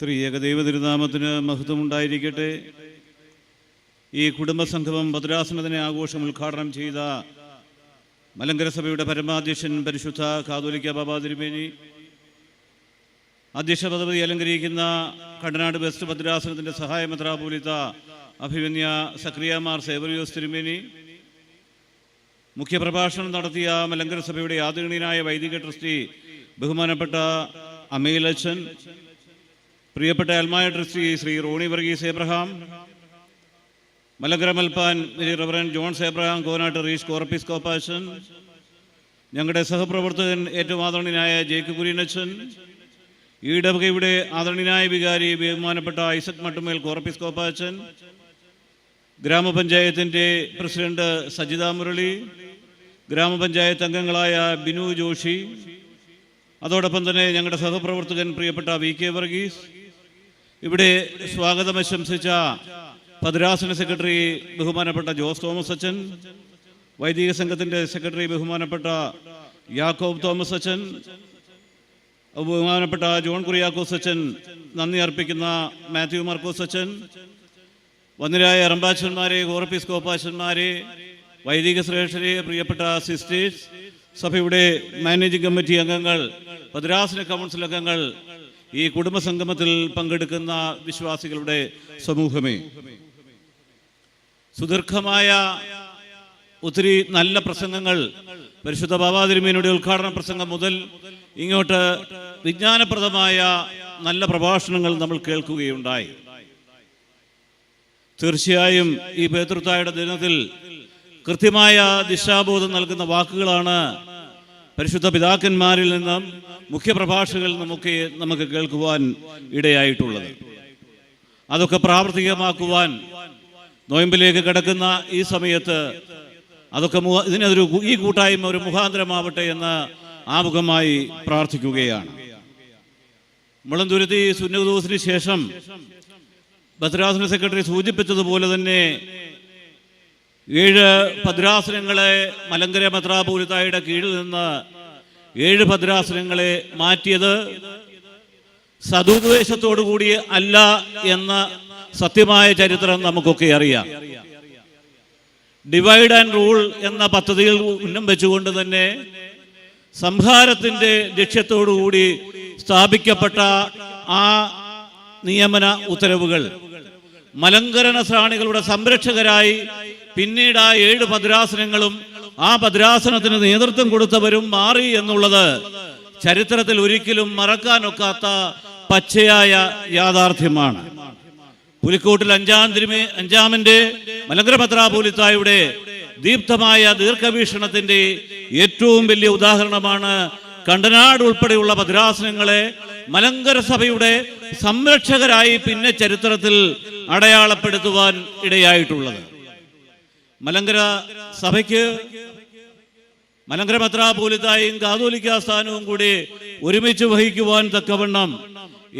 ത്രിയേക ദൈവതിരുനാമത്തിന് മഹത്വമുണ്ടായിരിക്കട്ടെ. ഈ കുടുംബസംഗമം ഭദ്രാസനത്തിനെ ആഘോഷം ഉദ്ഘാടനം ചെയ്ത മലങ്കര സഭയുടെ പരമാധ്യക്ഷൻ പരിശുദ്ധ കാതോലിക്ക ബാബാ തിരുമേനി അധ്യക്ഷ പദവി അലങ്കരിക്കുന്ന കടനാട് വെസ്റ്റ് ഭദ്രാസനത്തിന്റെ സഹായ മെത്രാപോലിത്ത അഭിമന്യ സക്രിയമാർ സേവറിയോസ് തിരുമേനി മുഖ്യപ്രഭാഷണം നടത്തിയ മലങ്കര സഭയുടെ ആദരണീയനായ വൈദിക ട്രസ്റ്റി ബഹുമാനപ്പെട്ട അമീലച്ചൻ പ്രിയപ്പെട്ട അൽമായ ട്രസ്റ്റി ശ്രീ റോണി വർഗീസ് എബ്രഹാം മലഗ്രമൽപാൻ ശ്രീ റവറൻ ജോൺസ് എബ്രഹാം കോനാട്ട് റീഷ് കോർപ്പിസ് കോപ്പാശൻ ഞങ്ങളുടെ സഹപ്രവർത്തകൻ ഏറ്റവും ആദരണീയനായ ജേക്ക് കുര്യനച്ചൻ ഈ ഇടവകയുടെ ആദരണീയനായ വികാരി ബഹുമാനപ്പെട്ട ഐസക് മട്ടുമേൽ കോർപ്പിസ് കോപ്പാച്ചൻ ഗ്രാമപഞ്ചായത്തിന്റെ പ്രസിഡന്റ് സജിത മുരളി ഗ്രാമപഞ്ചായത്ത് അംഗങ്ങളായ ബിനു ജോഷി അതോടൊപ്പം തന്നെ ഞങ്ങളുടെ സഹപ്രവർത്തകൻ പ്രിയപ്പെട്ട വി കെ വർഗീസ് ഇവിടെ സ്വാഗതം ആശംസിച്ച ഭദ്രാസന സെക്രട്ടറി ബഹുമാനപ്പെട്ട ജോസ് തോമസ് അച്ഛൻ വൈദിക സംഘത്തിന്റെ സെക്രട്ടറി ബഹുമാനപ്പെട്ട യാക്കോബ് തോമസ് അച്ഛൻ ബഹുമാനപ്പെട്ട ജോൺ കുറിയാക്കോസ് അച്ഛൻ നന്ദി അർപ്പിക്കുന്ന മാത്യു മാർക്കോസ് അച്ഛൻ വന്നിരായ അറമ്പാച്ചന്മാരെ കോറപ്പീസ് കോപ്പാച്ചന്മാരെ വൈദിക ശ്രേഷ്ഠരെ പ്രിയപ്പെട്ട സിസ്റ്റേഴ്സ് സഭയുടെ മാനേജിംഗ് കമ്മിറ്റി അംഗങ്ങൾ ഭദ്രാസന കൗൺസിൽ അംഗങ്ങൾ ഈ കുടുംബസംഗമത്തിൽ പങ്കെടുക്കുന്ന വിശ്വാസികളുടെ സമൂഹമേ സുദീർഘമായ ഒത്തിരി നല്ല പ്രസംഗങ്ങൾ പരിശുദ്ധ ബാബാതിരുമേനയുടെ ഉദ്ഘാടന പ്രസംഗം മുതൽ ഇങ്ങോട്ട് വിജ്ഞാനപ്രദമായ നല്ല പ്രഭാഷണങ്ങൾ നമ്മൾ കേൾക്കുകയുണ്ടായി. തീർച്ചയായും ഈ പേതൃത്വയുടെ ദിനത്തിൽ കൃത്യമായ ദിശാബോധം നൽകുന്ന വാക്കുകളാണ് പരിശുദ്ധ പിതാക്കന്മാരിൽ നിന്നും മുഖ്യപ്രഭാഷകളിൽ നമുക്ക് നമുക്ക് കേൾക്കുവാൻ ഇടയായിട്ടുള്ളത്. അതൊക്കെ പ്രാവർത്തികമാക്കുവാൻ നോയമ്പിലേക്ക് കിടക്കുന്ന ഈ സമയത്ത് അതൊക്കെ ഇതിനൊരു ഈ കൂട്ടായ്മ ഒരു മുഖാന്തരമാവട്ടെ എന്ന് ആമുഖമായി പ്രാർത്ഥിക്കുകയാണ്. മുളന്തുരുത്തി സുന്നദോസിന് ശേഷം ഭദ്രാസന സെക്രട്ടറി സൂചിപ്പിച്ചതുപോലെ തന്നെ ഏഴ് ഭദ്രാസനങ്ങളെ മലങ്കര മെത്രാപൂരിതായുടെ കീഴിൽ നിന്ന് ഏഴ് ഭദ്രാസനങ്ങളെ മാറ്റിയത് സതുദ്ദേശത്തോടു കൂടി അല്ല എന്ന സത്യമായ ചരിത്രം നമുക്കൊക്കെ അറിയാം. ഡിവൈഡ് ആൻഡ് റൂൾ എന്ന പദ്ധതിയിൽ ഉന്നം വെച്ചുകൊണ്ട് തന്നെ സംഹാരത്തിന്റെ ലക്ഷ്യത്തോടുകൂടി സ്ഥാപിക്കപ്പെട്ട ആ നിയമന ഉത്തരവുകൾ. മലങ്കരണ ശ്രാണികളുടെ സംരക്ഷകരായി പിന്നീട് ആ ഏഴ് ഭദ്രാസനങ്ങളും ആ ഭദ്രാസനത്തിന് നേതൃത്വം കൊടുത്തവരും മാറി എന്നുള്ളത് ചരിത്രത്തിൽ ഒരിക്കലും മറക്കാനൊക്കാത്ത പച്ചയായ യാഥാർത്ഥ്യമാണ്. പുലിക്കോട്ടിൽ അഞ്ചാം തിരുമേ അഞ്ചാമിന്റെ മലങ്കര ദീപ്തമായ ദീർഘവീക്ഷണത്തിന്റെ ഏറ്റവും വലിയ ഉദാഹരണമാണ് കണ്ടനാട് ഉൾപ്പെടെയുള്ള ഭദ്രാസനങ്ങളെ മലങ്കര സഭയുടെ സംരക്ഷകരായി പിന്നെ ചരിത്രത്തിൽ അടയാളപ്പെടുത്തുവാൻ ഇടയായിട്ടുള്ളത്. മലങ്കര സഭയ്ക്ക് മലങ്കര മെത്രാപോലിത്തായും കാതോലിക്ക സ്ഥാനവും കൂടി ഒരുമിച്ച് വഹിക്കുവാൻ തക്കവണ്ണം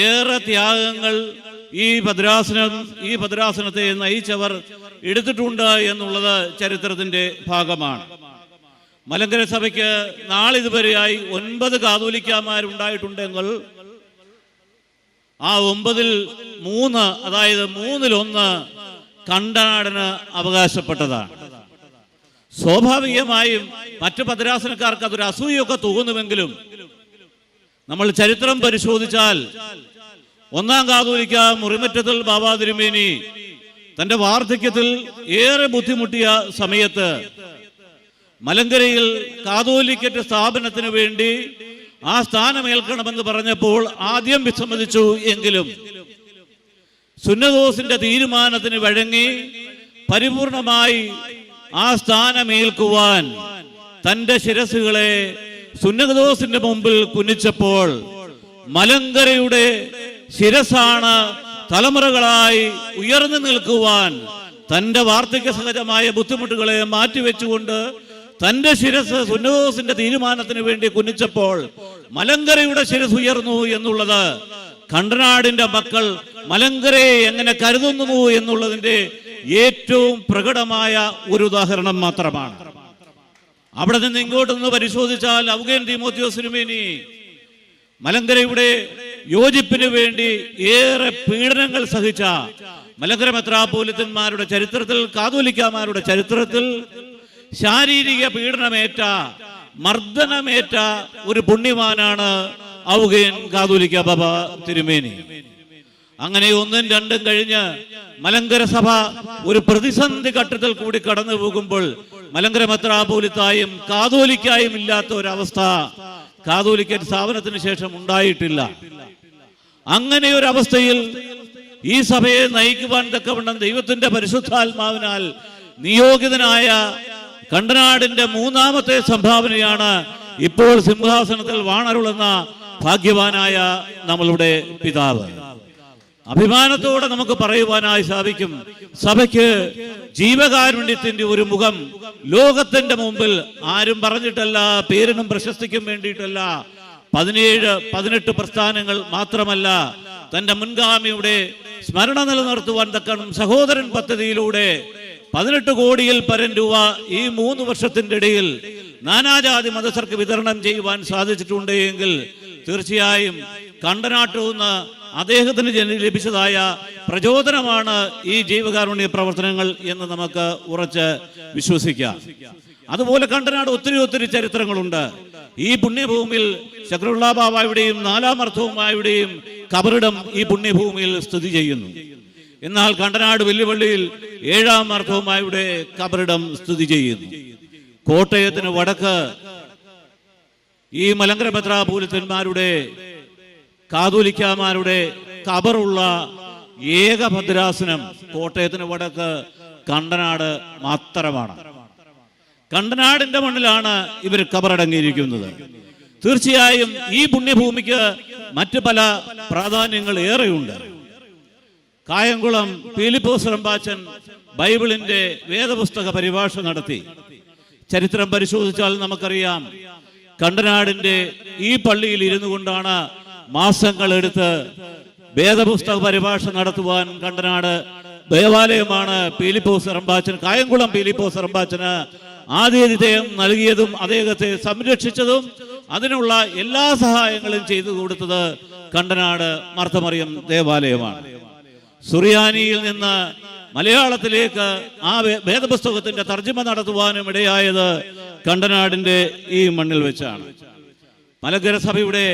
ഏറെ ത്യാഗങ്ങൾ ഈ ഭദ്രാസനം ഈ ഭദ്രാസനത്തെ നയിച്ചവർ എടുത്തിട്ടുണ്ട് എന്നുള്ളത് ചരിത്രത്തിന്റെ ഭാഗമാണ്. മലങ്കര സഭയ്ക്ക് നാളിതുവരെയായി ഒൻപത് കാതോലിക്കാമാരുണ്ടായിട്ടുണ്ടെങ്കിൽ ആ ഒമ്പതിൽ മൂന്ന് അതായത് മൂന്നിലൊന്ന് കണ്ടനാടിന് അവകാശപ്പെട്ടതാണ്. സ്വാഭാവികമായും മറ്റു ഭദ്രാസനക്കാർക്ക് അതൊരു അസൂയൊക്കെ തോന്നുമെങ്കിലും നമ്മൾ ചരിത്രം പരിശോധിച്ചാൽ ഒന്നാം കാതോലിക്ക മുറിമറ്റത്തിൽ ബാബാ തിരുമേനി തന്റെ വാർദ്ധക്യത്തിൽ ഏറെ ബുദ്ധിമുട്ടിയ സമയത്ത് മലങ്കരയിൽ കാതോലിക്കറ്റ് സ്ഥാപനത്തിന് വേണ്ടി ആ സ്ഥാനമേൽക്കണമെന്ന് പറഞ്ഞപ്പോൾ ആദ്യം വിസമ്മതിച്ചു എങ്കിലും സുന്നദോസിന്റെ തീരുമാനത്തിന് വഴങ്ങി പരിപൂർണമായി ആ സ്ഥാനമേൽക്കുവാൻ തന്റെ ശിരസുകളെ സുന്നദോസിന്റെ മുമ്പിൽ കുനിച്ചപ്പോൾ മലങ്കരയുടെ ശിരസാണ് തലമുറകളായി ഉയർന്നു നിൽക്കുവാൻ തന്റെ വാർദ്ധക്യ സഹജമായ ബുദ്ധിമുട്ടുകളെ മാറ്റിവെച്ചുകൊണ്ട് തന്റെ ശിരസ് സുന്നദോസിന്റെ തീരുമാനത്തിന് വേണ്ടി കുനിച്ചപ്പോൾ മലങ്കരയുടെ ശിരസ് ഉയർന്നു എന്നുള്ളത് കണ്ടനാടിന്റെ മക്കൾ മലങ്കരയെ എങ്ങനെ കരുതുന്നു എന്നുള്ളതിന്റെ ഏറ്റവും പ്രകടമായ ഒരു ഉദാഹരണം മാത്രമാണ്. അവിടെ നിന്ന് ഇങ്ങോട്ട് നിന്ന് പരിശോധിച്ചാൽ ഔഗേൻ തിമോത്യോസ് തിരുമേനി മലങ്കരയുടെ യോജിപ്പിന് വേണ്ടി ഏറെ പീഡനങ്ങൾ സഹിച്ച മലങ്കര മെത്രാപോലിത്തന്മാരുടെ ചരിത്രത്തിൽ കാതോലിക്കാമാരുടെ ചരിത്രത്തിൽ ശാരീരിക പീഡനമേറ്റ മർദ്ദനമേറ്റ ഒരു പുണ്യവാനാണ് ഔഗയൻ കാതോലിക്ക ബാബ തിരുമേനി. അങ്ങനെ ഒന്നും രണ്ടും കഴിഞ്ഞ് മലങ്കര സഭ ഒരു പ്രതിസന്ധി ഘട്ടത്തിൽ കൂടി കടന്നു പോകുമ്പോൾ മലങ്കര മെത്രാപോലിത്തായും കാതോലിക്കായും ഇല്ലാത്ത ഒരവസ്ഥ കാതോലിക്കൻ സ്ഥാപനത്തിന് ശേഷം ഉണ്ടായിട്ടില്ല. അങ്ങനെ ഒരു അവസ്ഥയിൽ ഈ സഭയെ നയിക്കുവാൻ തക്കവണ്ണം ദൈവത്തിന്റെ പരിശുദ്ധാത്മാവിനാൽ നിയോഗിതനായ കണ്ടനാടിന്റെ മൂന്നാമത്തെ സംഭാവനയാണ് ഇപ്പോൾ സിംഹാസനത്തിൽ വാണരുളുന്ന ഭാഗ്യവാനായ നമ്മളുടെ പിതാവ്. അഭിമാനത്തോടെ നമുക്ക് പറയുവാനായി സാധിക്കും. സഭയ്ക്ക് ജീവകാരുണ്യത്തിന്റെ ഒരു മുഖം ലോകത്തിന്റെ മുമ്പിൽ ആരും പറഞ്ഞിട്ടല്ല പേരിനും പ്രശസ്തിക്കും വേണ്ടിയിട്ടല്ല. പതിനേഴ് പതിനെട്ട് പ്രസ്ഥാനങ്ങൾ മാത്രമല്ല തന്റെ മുൻഗാമിയുടെ സ്മരണ നിലനിർത്തുവാൻ തക്കണം സഹോദരൻ പദ്ധതിയിലൂടെ പതിനെട്ട് കോടിയിൽ പരം രൂപ ഈ മൂന്ന് വർഷത്തിന്റെ ഇടയിൽ നാനാജാതി മതസ്ഥർക്ക് വിതരണം ചെയ്യുവാൻ സാധിച്ചിട്ടുണ്ട് എങ്കിൽ തീർച്ചയായും കണ്ടനാട്ടുന്ന അദ്ദേഹത്തിന് ജന ലഭിച്ചതായ പ്രചോദനമാണ് ഈ ജീവകാരുണ്യ പ്രവർത്തനങ്ങൾ എന്ന് നമുക്ക് ഉറച്ച് വിശ്വസിക്കാം. അതുപോലെ കണ്ടനാട് ഒത്തിരി ഒത്തിരി ചരിത്രങ്ങളുണ്ട്. ഈ പുണ്യഭൂമിയിൽ ശക്രുള്ള ബാബായുടെയും നാലാം കബറിടം ഈ പുണ്യഭൂമിയിൽ സ്ഥിതി ചെയ്യുന്നു. എന്നാൽ കണ്ടനാട് വെല്ലുവിളിയിൽ ഏഴാം അർത്ഥവുമായുടെ കബറിടം സ്ഥിതി ചെയ്യുന്നു. കോട്ടയത്തിന് വടക്ക് ഈ മലങ്കര മെത്രാപൂലത്തന്മാരുടെ കാതൂലിക്കാമാരുടെ കബറുള്ള ഏക ഭദ്രാസനം കോട്ടയത്തിന് വടക്ക് കണ്ടനാട് മാത്രമാണ്. കണ്ടനാടിന്റെ മണ്ണിലാണ് ഇവർ കബറടങ്ങിയിരിക്കുന്നത്. തീർച്ചയായും ഈ പുണ്യഭൂമിക്ക് മറ്റു പല പ്രാധാന്യങ്ങൾ ഏറെയുണ്ട്. കായംകുളം പീലിപ്പോസ് റമ്പാച്ചൻ ബൈബിളിന്റെ വേദപുസ്തക പരിഭാഷ നടത്തി. ചരിത്രം പരിശോധിച്ചാൽ നമുക്കറിയാം കണ്ടനാടിന്റെ ഈ പള്ളിയിൽ ഇരുന്നു കൊണ്ടാണ് മാസങ്ങൾ എടുത്ത് വേദപുസ്തക പരിഭാഷ നടത്തുവാൻ കണ്ടനാട് ദേവാലയമാണ് പീലിപ്പോസ് റമ്പാച്ചൻ കായംകുളം പീലിപ്പോസ് റമ്പാച്ചന് ആതിഥേയം നൽകിയതും അദ്ദേഹത്തെ സംരക്ഷിച്ചതും അതിനുള്ള എല്ലാ സഹായങ്ങളും ചെയ്തു കൊടുത്തത് കണ്ടനാട് മർത്തമറിയം ദേവാലയമാണ്. സുറിയാനിയിൽ നിന്ന് മലയാളത്തിലേക്ക് ആ വേദപുസ്തകത്തിന്റെ തർജമ നടത്തുവാനും ഇടയായത് കണ്ടനാടിന്റെ ഈ മണ്ണിൽ വെച്ചാണ്. മലങ്കര സഭയുടെ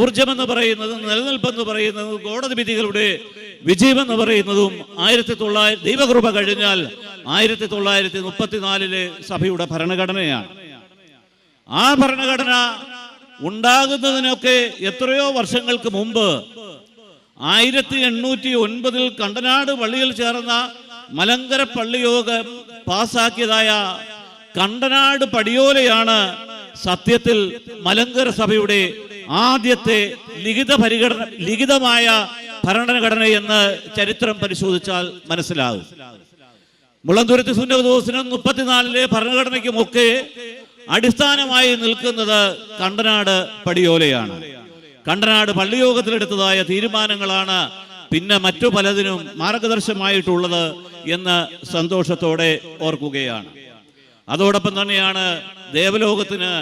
ഊർജമെന്ന് പറയുന്നത് നിലനിൽപ്പെന്ന് പറയുന്നത് കോടതി വിധികളുടെ വിജയമെന്ന് പറയുന്നതും ആയിരത്തി തൊള്ളായിരത്തി ദൈവകൃപ കഴിഞ്ഞാൽ ആയിരത്തി തൊള്ളായിരത്തി മുപ്പത്തിനാലിലെ സഭയുടെ ഭരണഘടനയാണ്. ആ ഭരണഘടന ഉണ്ടാകുന്നതിനൊക്കെ എത്രയോ വർഷങ്ങൾക്ക് മുമ്പ് ആയിരത്തി എണ്ണൂറ്റി ഒൻപതിൽ കണ്ടനാട് പള്ളിയിൽ ചേർന്ന മലങ്കര പള്ളിയോഗം പാസാക്കിയതായ കണ്ടനാട് പടിയോലയാണ് സത്യത്തിൽ മലങ്കര സഭയുടെ ആദ്യത്തെ ലിഖിത പരിഗണന ലിഖിതമായ ഭരണഘടന എന്ന് ചരിത്രം പരിശോധിച്ചാൽ മനസ്സിലാകും. മുളന്തുരുത്തി സുന്നതോസിനും മുപ്പത്തിനാലിലെ ഭരണഘടനയ്ക്കുമൊക്കെ അടിസ്ഥാനമായി നിൽക്കുന്നത് കണ്ടനാട് പടിയോലയാണ്. കണ്ടനാട് പള്ളിയോഗത്തിലെടുത്തതായ തീരുമാനങ്ങളാണ് പിന്നെ മറ്റു പലതിനും മാർഗദർശമായിട്ടുള്ളത് എന്ന് സന്തോഷത്തോടെ ഓർക്കുകയാണ്. അതോടൊപ്പം തന്നെയാണ് ദേവലോകത്തിന്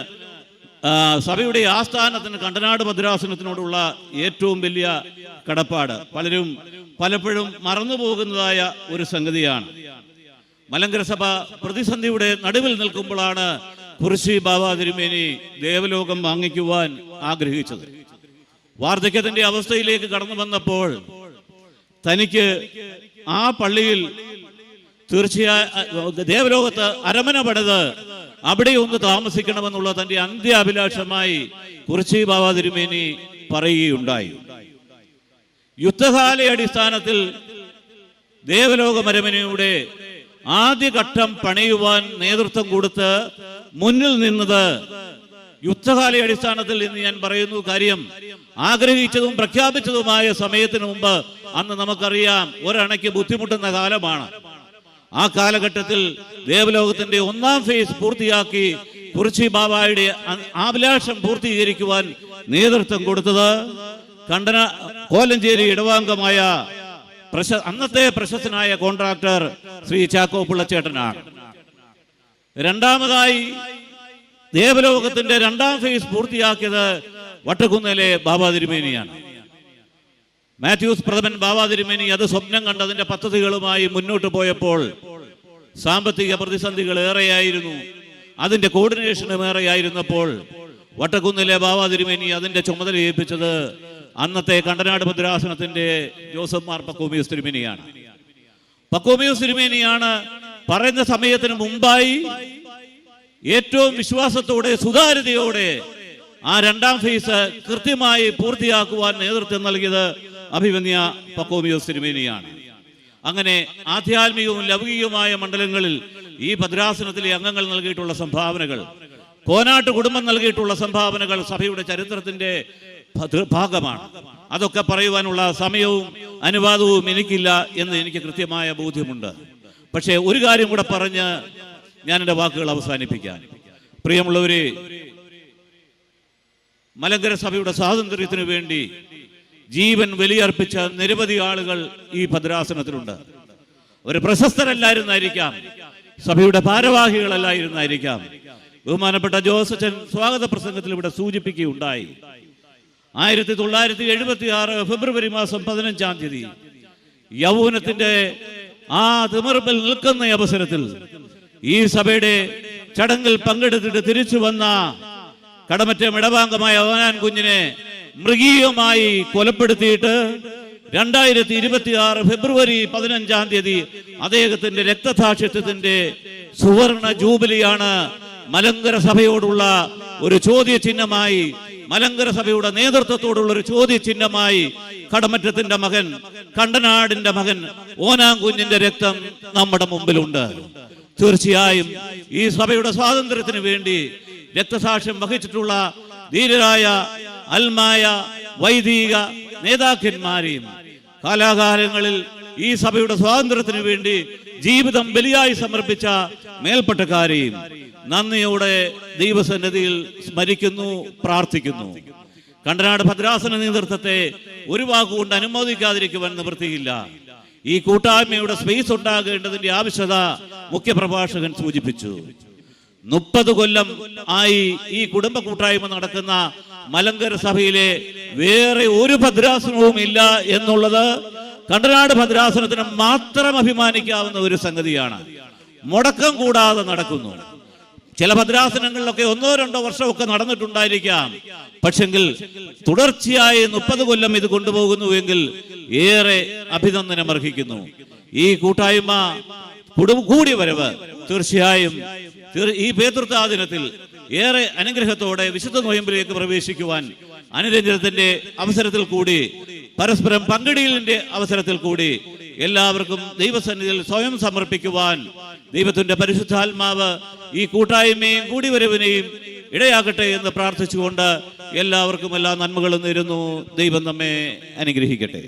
സഭയുടെ ആസ്ഥാനത്തിന് കണ്ടനാട് ഭദ്രാസനത്തിനോടുള്ള ഏറ്റവും വലിയ കടപ്പാട്. പലരും പലപ്പോഴും മറന്നുപോകുന്നതായ ഒരു സംഗതിയാണ്. മലങ്കര സഭ പ്രതിസന്ധിയുടെ നടുവിൽ നിൽക്കുമ്പോഴാണ് കുറിശി ബാബ തിരുമേനി ദേവലോകം വാങ്ങിക്കുവാൻ ആഗ്രഹിച്ചത്. വാർദ്ധക്യത്തിന്റെ അവസ്ഥയിലേക്ക് കടന്നു വന്നപ്പോൾ തനിക്ക് ആ പള്ളിയിൽ തീർച്ചയായും ദേവലോകത്ത് അരമന പണിത് അവിടെ ഒന്ന് താമസിക്കണമെന്നുള്ള തന്റെ അന്ത്യാഭിലാഷമായി കുറിച്ചി ബാബ തിരുമേനി പറയുകയുണ്ടായി. യുദ്ധകാല അടിസ്ഥാനത്തിൽ ദേവലോക ആദ്യഘട്ടം പണിയുവാൻ നേതൃത്വം കൊടുത്ത് മുന്നിൽ നിന്നത് യുദ്ധകാല അടിസ്ഥാനത്തിൽ ഇന്ന് ഞാൻ പറയുന്നു കാര്യം. ആഗ്രഹിച്ചതും പ്രഖ്യാപിച്ചതുമായ സമയത്തിന് മുമ്പ് അന്ന് നമുക്കറിയാം ഒരണയ്ക്ക് ബുദ്ധിമുട്ടുന്ന കാലമാണ്. ആ കാലഘട്ടത്തിൽ ദേവലോകത്തിന്റെ ഒന്നാം ഫേസ് പൂർത്തിയാക്കി കുറിച്ചി ബാബായുടെ അഭിലാഷം പൂർത്തീകരിക്കുവാൻ നേതൃത്വം കൊടുത്തത് കണ്ടന കോലഞ്ചേരി ഇടവാംഗമായ പ്രശ അന്നത്തെ പ്രശസ്തനായ കോൺട്രാക്ടർ ശ്രീ ചാക്കോ പിള്ളച്ചേട്ടനാണ്. രണ്ടാമതായി ദേവലോകത്തിന്റെ രണ്ടാം ഫേസ് പൂർത്തിയാക്കിയത് വട്ടക്കുന്നിലെ ബാബാ തിരുമേനിയാണ്. മാത്യൂസ് പ്രഥമൻ ബാബാ തിരുമേനി അത് സ്വപ്നം കണ്ടതിന്റെ പദ്ധതികളുമായി മുന്നോട്ട് പോയപ്പോൾ സാമ്പത്തിക പ്രതിസന്ധികൾ ഏറെയായിരുന്നു. അതിന്റെ കോർഡിനേഷനും ഏറെയായിരുന്നപ്പോൾ വട്ടക്കുന്നിലെ ബാബാ തിരുമേനി അതിന്റെ ചുമതല ഏൽപ്പിച്ചത് അന്നത്തെ കണ്ടനാട് ഭദ്രാസനത്തിന്റെ ജോസഫ് മാർ പക്കോമിയസ് തിരുമേനിയാണ്. പക്കോമിയസ് തിരുമേനിയാണ് പറയുന്ന സമയത്തിന് മുമ്പായി ഏറ്റവും വിശ്വാസത്തോടെ സുതാര്യതയോടെ ആ രണ്ടാം ഫേസ് കൃത്യമായി പൂർത്തിയാക്കുവാൻ നേതൃത്വം നൽകിയത് അഭിമന്യ പക്കോമിയോ സിനിമേനിയാണ് അങ്ങനെ ആധ്യാത്മികവും ലൗകികവുമായ മണ്ഡലങ്ങളിൽ ഈ ഭദ്രാസനത്തിലെ അംഗങ്ങൾ നൽകിയിട്ടുള്ള സംഭാവനകൾ കോനാട്ട് കുടുംബം നൽകിയിട്ടുള്ള സംഭാവനകൾ സഭയുടെ ചരിത്രത്തിന്റെ ഭാഗമാണ്. അതൊക്കെ പറയുവാനുള്ള സമയവും അനുവാദവും എനിക്കില്ല എന്ന് എനിക്ക് കൃത്യമായ ബോധ്യമുണ്ട്. പക്ഷേ ഒരു കാര്യം കൂടെ പറഞ്ഞ് ഞാൻ എന്റെ വാക്കുകൾ അവസാനിപ്പിക്കാം. പ്രിയമുള്ളവരെ മലങ്കര സഭയുടെ സ്വാതന്ത്ര്യത്തിനു വേണ്ടി ജീവൻ ബലിയർപ്പിച്ച നിരവധി ആളുകൾ ഈ ഭദ്രാസനത്തിലുണ്ട്. ഒരു പ്രശസ്തരല്ലായിരുന്നായിരിക്കാം. സഭയുടെ ഭാരവാഹികളല്ലായിരുന്നായിരിക്കാം. ബഹുമാനപ്പെട്ട ജോസച്ചൻ സ്വാഗത പ്രസംഗത്തിൽ ഇവിടെ സൂചിപ്പിക്കുകയുണ്ടായി. ആയിരത്തി തൊള്ളായിരത്തി എഴുപത്തി ആറ് ഫെബ്രുവരി മാസം പതിനഞ്ചാം തീയതി യൗവനത്തിന്റെ ആ തിമർപ്പിൽ നിൽക്കുന്ന അവസരത്തിൽ ഈ സഭയുടെ ചടങ്ങിൽ പങ്കെടുത്തിട്ട് തിരിച്ചു വന്ന കടമറ്റ ഇടവാംഗമായ ഓനാൻ കുഞ്ഞിനെ മൃഗീയമായി കൊലപ്പെടുത്തിയിട്ട് രണ്ടായിരത്തി ഇരുപത്തി ആറ് ഫെബ്രുവരി പതിനഞ്ചാം തീയതി അദ്ദേഹത്തിന്റെ രക്തസാക്ഷിത്വത്തിന്റെ സുവർണ ജൂബിലിയാണ് മലങ്കര സഭയോടുള്ള ഒരു ചോദ്യചിഹ്നമായി മലങ്കര സഭയുടെ നേതൃത്വത്തോടുള്ള ഒരു ചോദ്യചിഹ്നമായി കടമറ്റത്തിന്റെ മകൻ കണ്ടനാടിന്റെ മകൻ ഓനാങ്കുഞ്ഞിന്റെ രക്തം നമ്മുടെ മുമ്പിലുണ്ട്. തീർച്ചയായും ഈ സഭയുടെ സ്വാതന്ത്ര്യത്തിന് വേണ്ടി രക്തസാക്ഷ്യം വഹിച്ചിട്ടുള്ള ധീരരായ അൽമായ വൈദിക നേതാക്കന്മാരെയും കാലാകാലങ്ങളിൽ ഈ സഭയുടെ സ്വാതന്ത്ര്യത്തിന് വേണ്ടി ജീവിതം ബലിയായി സമർപ്പിച്ച മേൽപ്പട്ടക്കാരെയും നന്ദിയോടെ ദൈവസന്നിധിയിൽ സ്മരിക്കുന്നു പ്രാർത്ഥിക്കുന്നു. കണ്ടനാട് ഭദ്രാസന നേതൃത്വത്തെ ഒരു വാക്കുകൊണ്ട് അനുമോദിക്കാതിരിക്കുവാൻ നിവൃത്തിയില്ല. ഈ കൂട്ടായ്മയുടെ സ്പേസ് ഉണ്ടാകേണ്ടതിന്റെ ആവശ്യകത മുഖ്യപ്രഭാഷകൻ സൂചിപ്പിച്ചു. മുപ്പത് കൊല്ലം ആയി ഈ കുടുംബ കൂട്ടായ്മ നടക്കുന്ന മലങ്കര സഭയിലെ വേറെ ഒരു ഭദ്രാസനവും ഇല്ല എന്നുള്ളത് കണ്ടനാട് ഭദ്രാസനത്തിന് മാത്രം അഭിമാനിക്കാവുന്ന ഒരു സംഗതിയാണ്. മുടക്കം കൂടാതെ നടക്കുന്നു. ചില ഭദ്രാസനങ്ങളിലൊക്കെ ഒന്നോ രണ്ടോ വർഷമൊക്കെ നടന്നിട്ടുണ്ടായിരിക്കാം. പക്ഷെങ്കിൽ തുടർച്ചയായി മുപ്പത് കൊല്ലം ഇത് കൊണ്ടുപോകുന്നുവെങ്കിൽ ഏറെ അഭിനന്ദനം അർഹിക്കുന്നു ഈ കൂട്ടായ്മ കുടും വരവ്. തീർച്ചയായും ഈ പേതൃത്വ ദിനത്തിൽ ഏറെ അനുഗ്രഹത്തോടെ വിശുദ്ധ നോയമ്പിലേക്ക് പ്രവേശിക്കുവാൻ അനുരഞ്ജനത്തിന്റെ അവസരത്തിൽ കൂടി പരസ്പരം പങ്കിടലിന്റെ അവസരത്തിൽ കൂടി എല്ലാവർക്കും ദൈവസന്നിധിയിൽ സ്വയം സമർപ്പിക്കുവാൻ ദൈവത്തിന്റെ പരിശുദ്ധാത്മാവ് ഈ കൂട്ടായ്മയും കൂടിവരവിനെയും ഇടയാകട്ടെ എന്ന് പ്രാർത്ഥിച്ചുകൊണ്ട് എല്ലാവർക്കും എല്ലാ നന്മകളും നേരുന്നു. ദൈവം നമ്മെ അനുഗ്രഹിക്കട്ടെ.